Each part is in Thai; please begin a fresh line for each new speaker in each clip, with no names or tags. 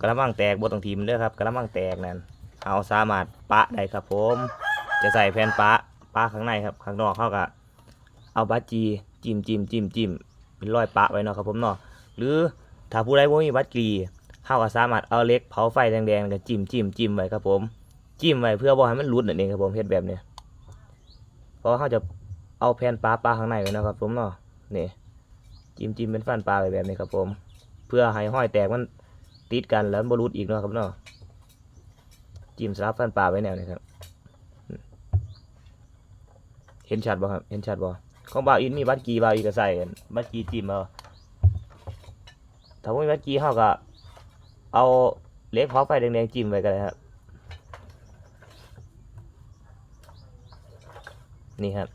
กระมังแตกบ่ต้องทีมเด้อครับกระมังแตกนั่นเอาสามารถปะได้ครับผม จะใส่แผ่นปะปะข้างในครับข้างนอกเข้าก็เอาบัตจีจิ้มจิ้มจิ้มจิ้มเป็นรอยปะไว้เนาะครับผมเนาะหรือถ้าผู้ใดบ่มีบัตรจีเข้าก็สามารถเอาเล็กเผาไฟแดงๆก็จิ้มจิ้มจิ้มไว้ครับผมจิ้มไว้เพื่อบ่ให้มันหลุดนั่นเองครับผมเฮ็ดแบบนี้เพราะเขาจะเอาแผ่นปลาปลาข้างในไว้เนาะครับผมเนาะนี่จิ้มจิ้มเป็นฟันปลาไว้แบบนี้ครับผม เพื่อให้ห้อยแตกมัน ติดกันแล้วบ่หลุดอีกเนาะครับเนาะจิ้มสลับฟันปลาไว้แนวนี้ครับ เห็นชัดบ่ครับ เห็นชัดบ่ของบ่าวอินมีบัตรกีบ่าวอีกก็ใส่กันบัตรกีจิ้มเอาถ้าบ่มีบัตรกีเฮาก็เอาเล็กเผาไฟแดงๆจิ้มไว้ก็ได้ครับ นี่ครับ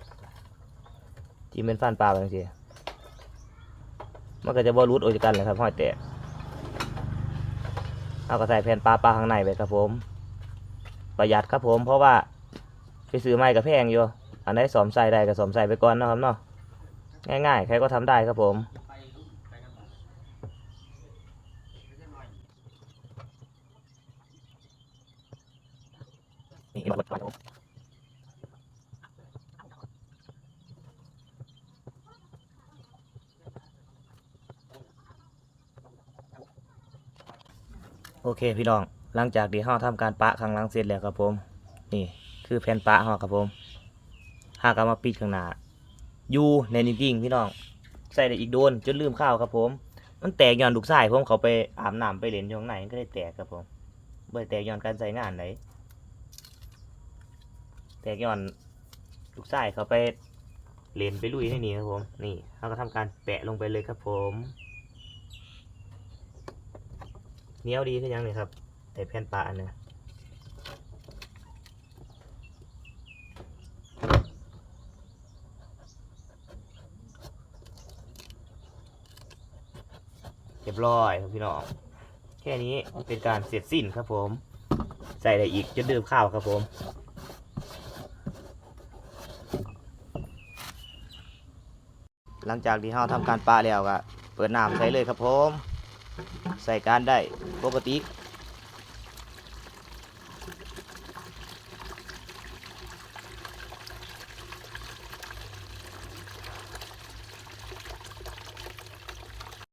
จิ้มเป็นฟันปลาไปจังซี่มันก็จะบ่หลุดออกจากกันเลยครับห้อยแตก เอาก็ใส่แผ่นปลาปลาข้างในไปครับผม ประหยัดครับผมเพราะว่าไปซื้อไม้กับแพงอยู่อันไหนสอมใส่ได้ก็สอมใส่ไปก่อนนะครับเนาะง่ายๆ ใครก็ทำได้ครับผม โอเคพี่น้อง หลังจากที่เราทำการปะข้างหล่างเสร็จแล้วครับผม นี่ คือแผ่นปะเราครับผมหากเอามาปิดข้างหน้าอยู่ในนิจริงๆพี่น้อง ใส่ได้อีกโดนจนลืมข้าวครับผม มันแตกย้อนลูกชายผมเขาไปอาบน้ำไปเล่นอยู่ข้างในมันก็ได้แตกครับผมบ่ได้แตกย้อนการใส่งานไหนแตกย้อนลูกชายเขาไปเล่นไปลุยในนี่ครับผม นี่เขาก็ทำการแปะลงไปเลยครับผม เหนียวดีขึ้นยังเลยครับไอแผ่นปะอันเนี้ยเรียบร้อยครับพี่น้อง แค่นี้เป็นการเสร็จสิ้นครับผม ใส่ได้อีกจนดื่มข้าวครับผมหลังจากที่เราทำการปลาแล้วก็เปิดน้ำใส่เลยครับผม ใส่การได้ปกติ